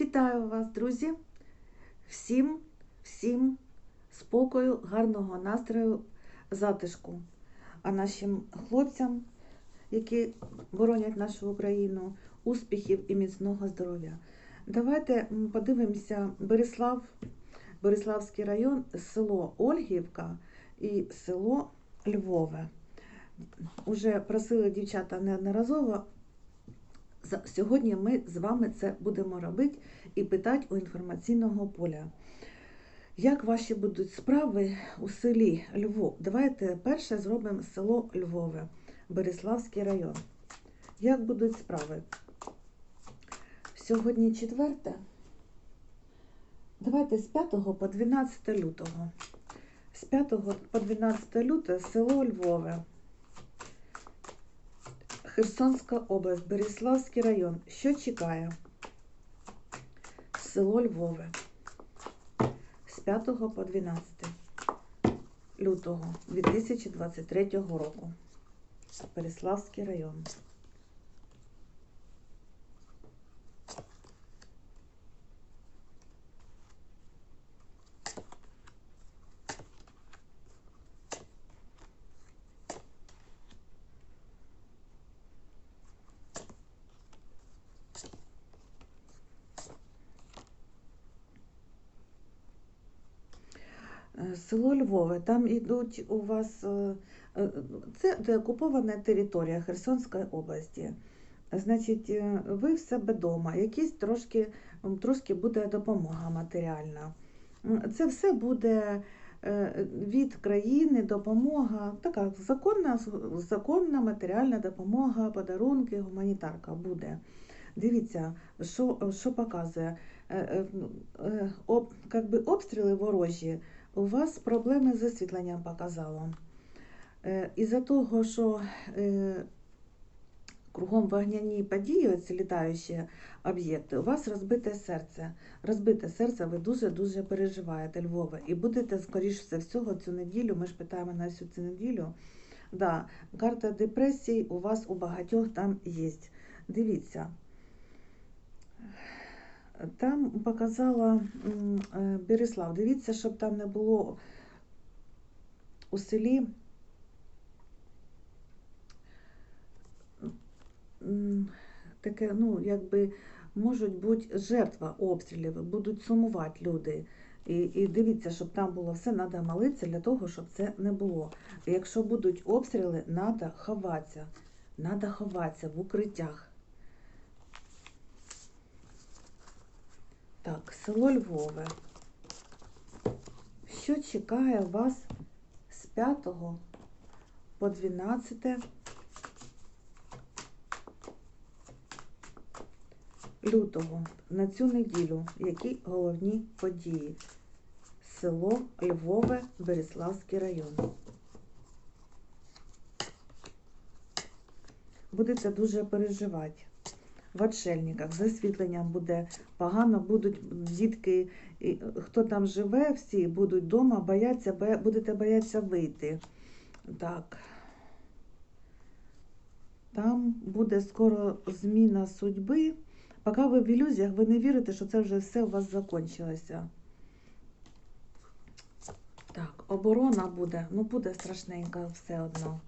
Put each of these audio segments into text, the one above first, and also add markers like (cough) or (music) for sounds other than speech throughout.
Вітаю вас, друзі! Всім, всім спокою, гарного настрою, затишку. А нашим хлопцям, які боронять нашу Україну, успіхів і міцного здоров'я. Давайте подивимося Береслав, Береславський район, село Ольгівка і село Львове. Уже просили дівчата неодноразово. Сьогодні ми з вами це будемо робити і питати у інформаційного поля. Як ваші будуть справи у селі Львов? Давайте перше зробимо село Львове, Береславський район. Як будуть справи? Сьогодні четверте. Давайте з 5 по 12 лютого. З 5 по 12 лютого село Львове. Херсонська область, Береславський район. Що чекає? Село Львове. З 5 по 12 лютого 2023 року. Береславський район. Село Львове, там йдуть у вас е, е, це деокупована територія Херсонської області. Значить, е, ви в себе вдома, якісь трошки, трошки буде допомога матеріальна. Це все буде від країни допомога, така законна, законна матеріальна допомога, подарунки, гуманітарка буде. Дивіться, що, що показує. Об, как би обстріли ворожі у вас проблеми з освітленням показало. Е, Із-за того, що е, кругом вогняні події, оці літаючі об'єкти, у вас розбите серце. Розбите серце, ви дуже-дуже переживаєте Львове. І будете, скоріш все всього, цю неділю, ми ж питаємо на всю цю неділю. Да, карта депресії у вас у багатьох там є. Дивіться. Там показала е, Береслав. Дивіться, щоб там не було у селі таке, ну, якби можуть бути жертва обстрілів, будуть сумувати люди. І, і дивіться, щоб там було все, треба молитися для того, щоб це не було. Якщо будуть обстріли, треба ховатися. Треба ховатися в укриттях. Так, село Львове. Що чекає вас з 5 по 12 лютого на цю неділю? Які головні події? Село Львове, Береславський район. Будете дуже переживати в отшельниках, з освітленням буде погано, будуть дітки, і хто там живе, всі будуть вдома, бояться, боя- будете боятися вийти. Так. Там буде скоро зміна судьби. Поки ви в ілюзіях, ви не вірите, що це вже все у вас закінчилося. Так, оборона буде, ну буде страшненько все одно.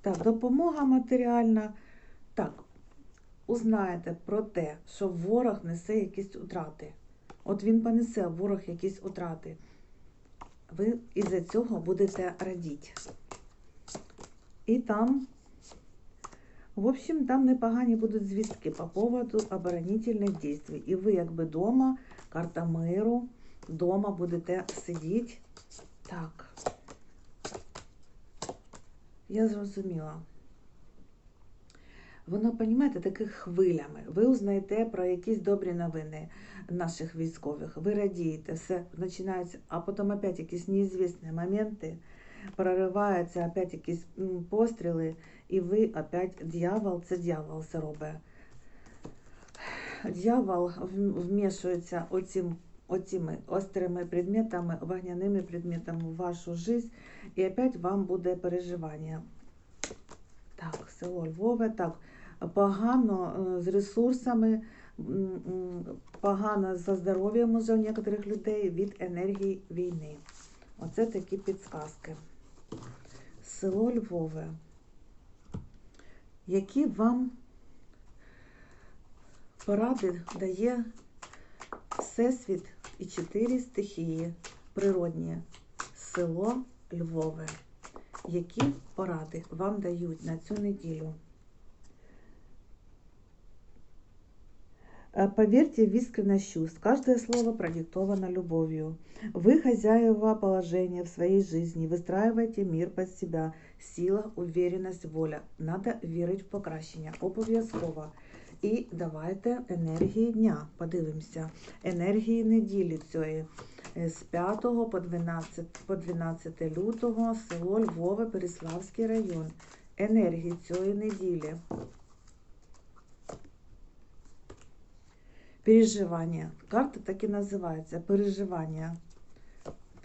Так, допомога матеріальна. Так, узнаєте про те, що ворог несе якісь утрати. От він понесе ворог якісь утрати. Ви із-за цього будете радіти. І там, в общем, там непогані будуть звістки по поводу оборонительних дій. І ви, якби вдома, карта миру, вдома будете сидіти. Так. Я зрозуміла. Воно, розумієте, таких хвилями. Ви узнаєте про якісь добрі новини наших військових, ви радієте, все починається, а потім опять якісь неізвісні моменти, прориваються опять якісь постріли, і ви опять дьявол, це дьявол все робить. Дьявол вмішується оцим, оцими острими предметами, вогняними предметами в вашу життя, і опять вам буде переживання. Так, село Львове, так, погано е, з ресурсами, погано за здоров'ям уже у некоторих людей від енергії війни. Оце такі підсказки. Село Львове. Які вам поради дає Всесвіт і чотири стихії природні. Село Львове. Які поради вам дають на цю неділю? Поверьте в искренность чувств. Каждое слово продиктовано любовью. Вы хозяева положения в своей жизни. Выстраивайте мир под себя. Сила, уверенность, воля. Надо вірити в покращення. Обов'язково. І давайте енергії дня. Подивимося. Енергії неділі цієї. Е, З 5 по 12, по 12 лютого село Львове, Переславський район. Енергії цієї неділі. Переживання. Карта так і називається. Переживання.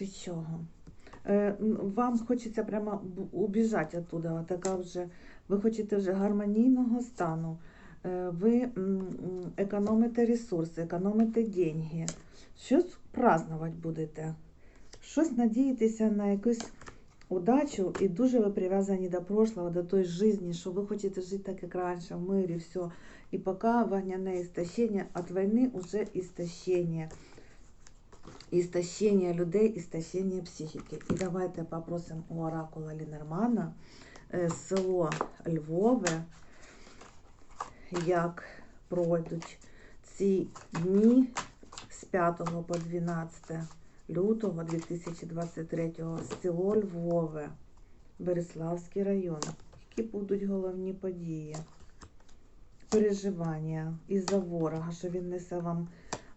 Від чого? Е, Вам хочеться прямо убіжати оттуда. Така вже, ви хочете вже гармонійного стану. Е, Ви економите ресурси, економите деньги. Щось празднувати будете. Щось надієтеся на якусь удачу, і дуже ви прив'язані до прошлого, до той житті, що ви хочете жити так, як раніше, в мирі, все. И пока вогняное истощение, от войны уже истощение. Істощення людей, істощення психіки. І давайте попросимо у оракула Лінермана е, село Львове, як пройдуть ці дні з 5 по 12 лютого 2023 село Львове, Береславський район. Які будуть головні події? Переживання із-за ворога, що він несе вам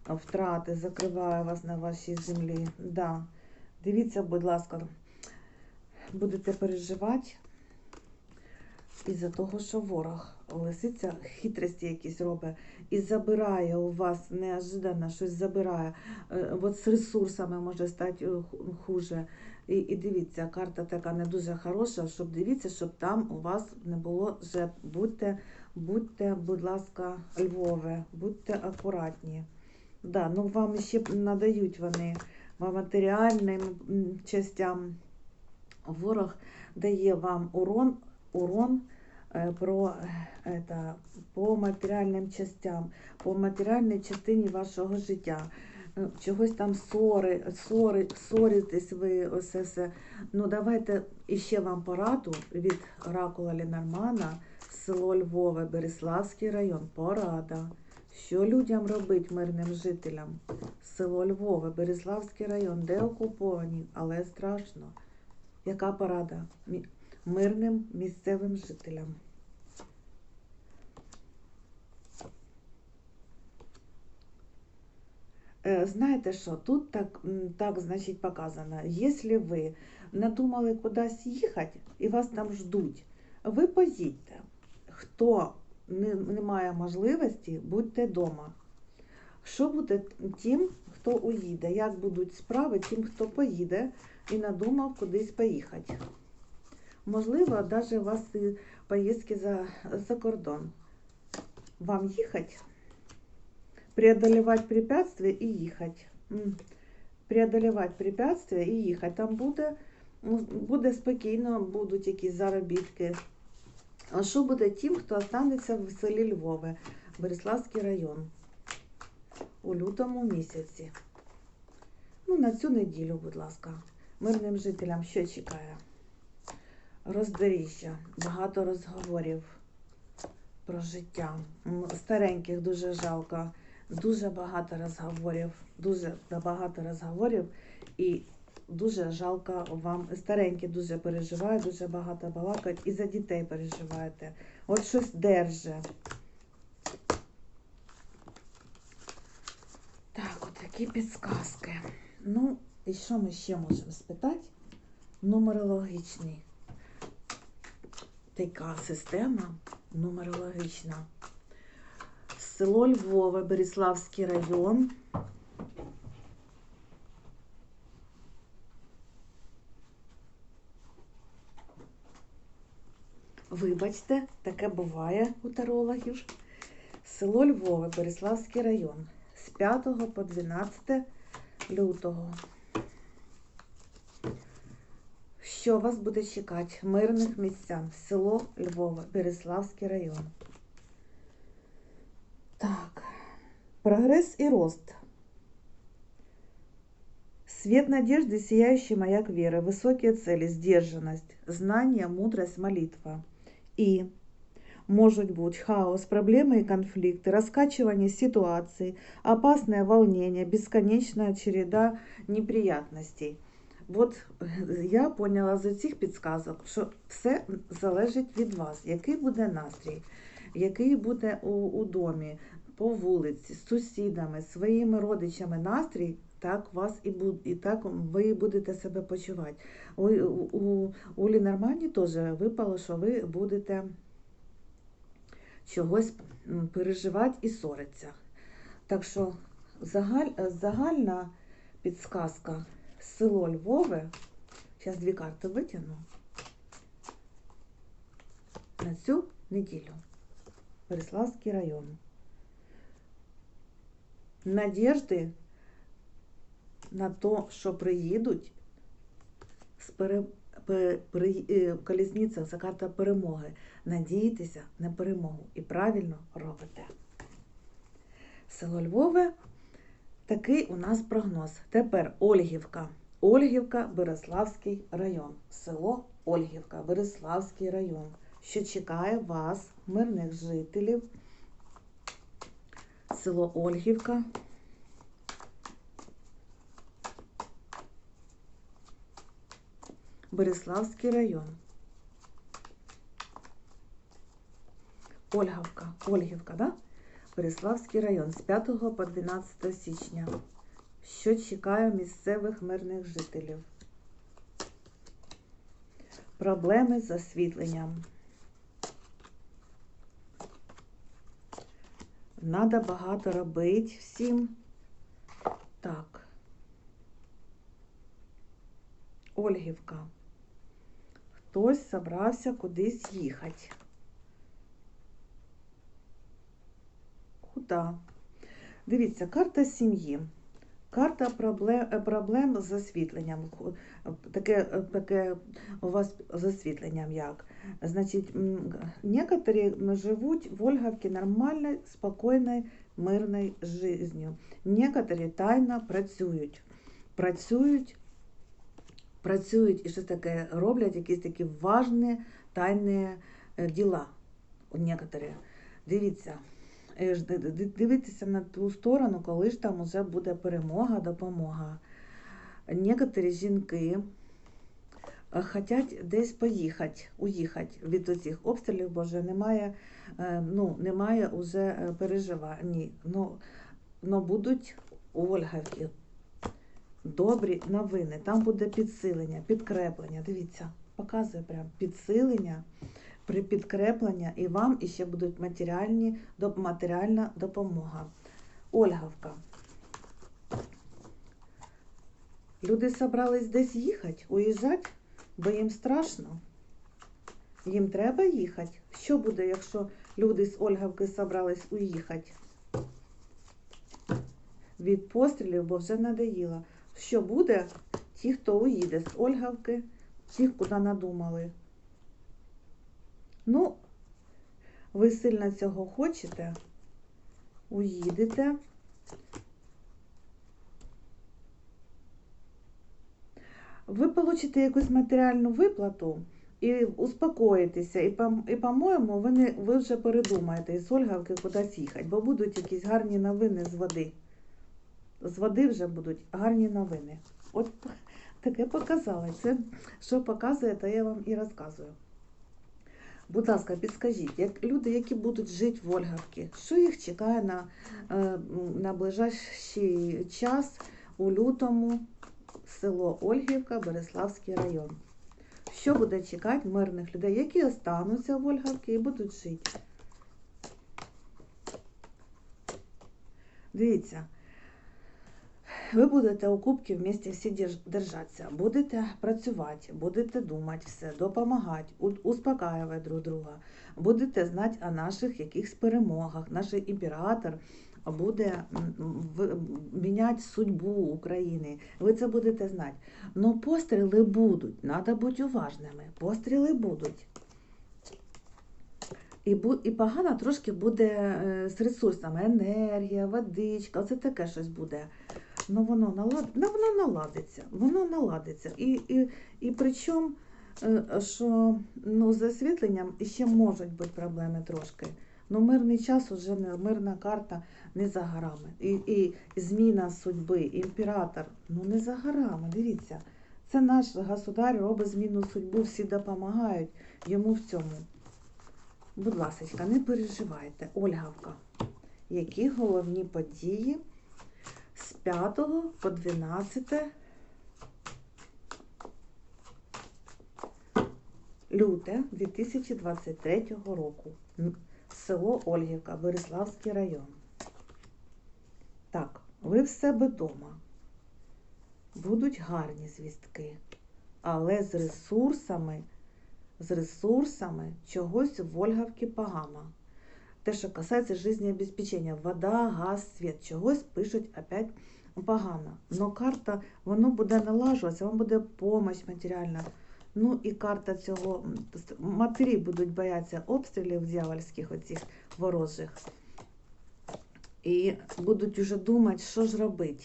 втрати, закриває вас на вашій землі. Да. Дивіться, будь ласка, будете переживати із-за того, що ворог лисиця хитрості якісь робить і забирає у вас неожиданно щось забирає. Е, От з ресурсами може стати е, хуже. І, і дивіться, карта така не дуже хороша, щоб дивіться, щоб там у вас не було жертв. Будьте Будьте, будь ласка, Львове, будьте акуратні. Да, ну вам ще надають вони матеріальним частям. Ворог дає вам урон, урон е, про, это, по матеріальним частям, по матеріальній частині вашого життя. Е, Чогось там ссори, ссори, ссоритесь ви, оце все. Ну давайте іще вам пораду від Оракула Лінармана село Львове, Береславський район, порада. Що людям робить мирним жителям? Село Львове, Береславський район, де окуповані, але страшно. Яка порада? Мирним місцевим жителям. Е, Знаєте що, тут так, так значить, показано, якщо ви надумали кудись їхати і вас там ждуть, ви поїдьте. Хто не, не має можливості, будьте вдома. Що буде тим, хто уїде? Як будуть справи тим, хто поїде і надумав кудись поїхати? Можливо, навіть у вас і поїздки за, за кордон. Вам їхати, преодолевать препятствия і їхати. М. Преодолевать препятствия і їхати. Там буде, буде спокійно, будуть якісь заробітки. Що буде тим, хто останеться в селі Львове, Береславський район. У лютому місяці? Ну, на цю неділю, будь ласка, мирним жителям що чекає? Роздоріжжя, багато розговорів про життя. Стареньких дуже жалко, дуже багато розговорів, дуже багато розговорів. І дуже жалко вам. Старенькі дуже переживають, дуже багато балакають і за дітей переживаєте. От щось держи. Так, от такі підсказки. Ну, і що ми ще можемо спитати? Нумерологічний. Така система нумерологічна. Село Львове, Беріславський район. Вибачте, таке буває у тарологів. село Львове, Береславський район з 5 по 12 лютого. Що вас буде чекати в мирних місцях? Село Львове, Береславський район. Так. Прогресс и рост. Свет надежды, сияющий маяк веры, высокие цели, сдержанность, знание, мудрость, молитва. И может быть хаос, проблемы и конфликты, раскачивание ситуации, опасное волнение, бесконечная череда неприятностей. От (laughs) я поняла з цих підсказок, що все залежить від вас, який буде настрій, який буде у, у домі, по вулиці, з сусідами, своїми родичами настрій, так вас і буде, і так ви будете себе почувати. У, у, у Олі Нормані теж випало, що ви будете чогось переживати і ссоритися. Так що загаль, загальна підсказка село Львове. Зараз дві карти витягну. На цю неділю. Береславський район. Надіжди на то, що приїдуть з пере, пе- при, е, колісниця, це карта перемоги. Надійтеся на перемогу і правильно робите. Село Львове Такий у нас прогноз. Тепер Ольгівка. Ольгівка, Береславський район. Село Ольгівка, Береславський район. Що чекає вас, мирних жителів. Село Ольгівка. Береславський район. Ольгівка. Ольгівка, да? Переславський район з 5 по 12 січня. Що чекає місцевих мирних жителів? Проблеми з освітленням. Надо багато робити всім. Так. Ольгівка. Хтось собрався кудись їхати. Куди? Дивіться, карта сім'ї. Карта проблем, е, проблем з освітленням. Таке, е, таке у вас з освітленням як? Значить, м, некоторі живуть в Ольгавці нормальною, спокійною, мирною життю. Некоторі тайно працюють. Працюють, працюють і щось таке роблять, якісь такі важні тайні е, діла. Некоторі. Дивіться, е, ж ди- ди- дивитися на ту сторону, коли ж там уже буде перемога, допомога. Некоторі жінки е, хочуть десь поїхати, уїхати від оцих обстрілів, бо вже немає, е, ну, немає уже е, переживань. Ну, ну будуть у Ольгавці добрі новини. Там буде підсилення, підкреплення. Дивіться, показує прям підсилення, підкреплення, і вам іще будуть матеріальні, матеріальна допомога. Ольгавка. Люди собрались десь їхати, уїжджати, бо їм страшно. Їм треба їхати. Що буде, якщо люди з Ольгавки собрались уїхати? Від пострілів, бо вже надоїло. Що буде? Ті, хто уїде з Ольгавки, ті, куди надумали. Ну, ви сильно цього хочете, уїдете. Ви получите якусь матеріальну виплату і успокоїтеся. І, і по-моєму, ви, не, ви вже передумаєте із Ольгавки кудись їхати, бо будуть якісь гарні новини з води. З води вже будуть гарні новини. От таке показали. Це що показує, то я вам і розказую. Будь ласка, підскажіть, як люди, які будуть жити в Ольгавці, що їх чекає на, е, на ближайший час у лютому село Ольгівка, Береславський район? Що буде чекати мирних людей, які остануться в Ольгавці і будуть жити? Дивіться, ви будете у кубки вместе всі держ- держатися, будете працювати, будете думати все, допомагати, успокаювати друг друга, будете знати о наших якихось перемогах. Наш імператор буде в- міняти судьбу України. Ви це будете знати. Но постріли будуть, треба бути уважними. Постріли будуть. І, і погано трошки буде е, з ресурсами, енергія, водичка, це таке щось буде. Ну воно налад... ну, воно наладиться, воно наладиться. І, і, і причому, е, що ну, з освітленням ще можуть бути проблеми трошки. Ну, мирний час уже не мирна карта не за горами. І, і зміна судьби, імператор, ну не за горами. Дивіться, це наш государ робить зміну судьбу, всі допомагають йому в цьому. Будь ласка, не переживайте, Ольгавка. Які головні події 5 по 12 люте 2023 року. Село Ольгівка, Бориславський район. Так, ви в себе вдома. Будуть гарні звістки, але з ресурсами з ресурсами чогось в Ольгавці погано. Те, що касається життєобезпечення, вода, газ, світ, чогось пишуть опять погано. Но карта, воно буде налажуватися, вам буде допомога матеріальна. Ну і карта цього, матері будуть боятися обстрілів дьявольських оцих ворожих. І будуть уже думати, що ж робити.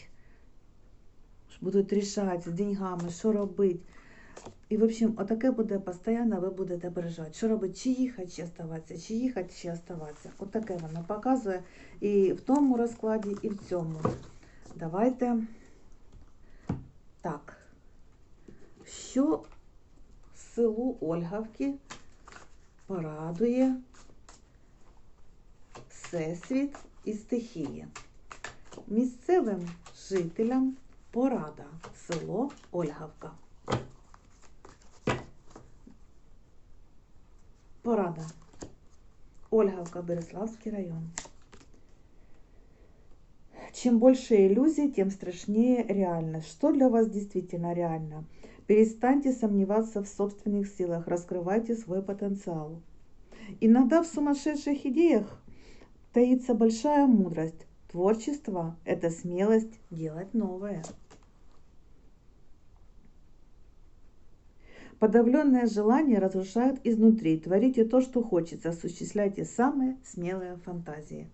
Будуть рішати з деньгами, що робити. І, в общем, отаке буде постійно, ви будете переживати, що робити, чи їхати, чи оставатися, чи їхати, чи оставатися. Отаке воно показує і в тому розкладі, і в цьому. Давайте так. Що селу Ольгавки порадує Всесвіт і стихії? Місцевим жителям порада село Ольгавка. Ольговка, Береславский район. Чем больше иллюзий, тем страшнее реальность. Что для вас действительно реально? Перестаньте сомневаться в собственных силах, раскрывайте свой потенциал. Иногда в сумасшедших идеях таится большая мудрость. Творчество – это смелость делать новое. Подавленное желание разрушает изнутри. Творите то, что хочется. Осуществляйте самые смелые фантазии.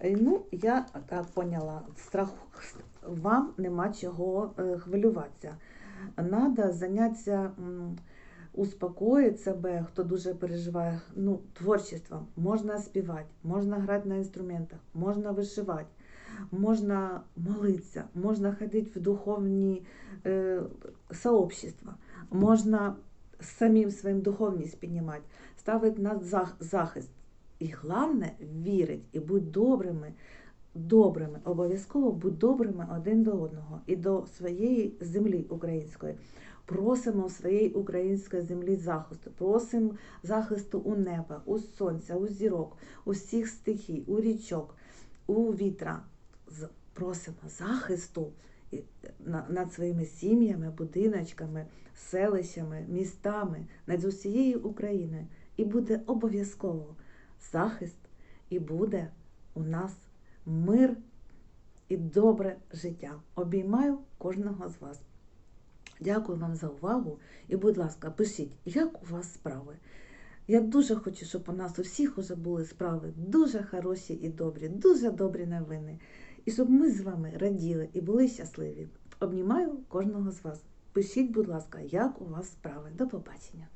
Е, Ну, я так поняла, страх вам нема чого е, хвилюватися. Надо зайнятися, м, успокоїти себе, хто дуже переживає, ну, творчеством. Можна співати, можна грати на інструментах, можна вишивати, Можна молитися, можна ходити в духовні е, сообщества, можна самим своїм духовність піднімати, ставити на захист. І головне вірить і будь добрими, добрими, обов'язково будь добрими один до одного і до своєї землі української. Просимо своєї української землі захисту, просимо захисту у неба, у сонця, у зірок, у всіх стихій, у річок, у вітра. Просимо захисту над своїми сім'ями, будиночками, селищами, містами, над усією Україною. І буде обов'язково захист, і буде у нас мир і добре життя. Обіймаю кожного з вас. Дякую вам за увагу і, будь ласка, пишіть, як у вас справи. Я дуже хочу, щоб у нас у всіх уже були справи дуже хороші і добрі, дуже добрі новини. І щоб ми з вами раділи і були щасливі. Обнімаю кожного з вас. Пишіть, будь ласка, як у вас справи. До побачення.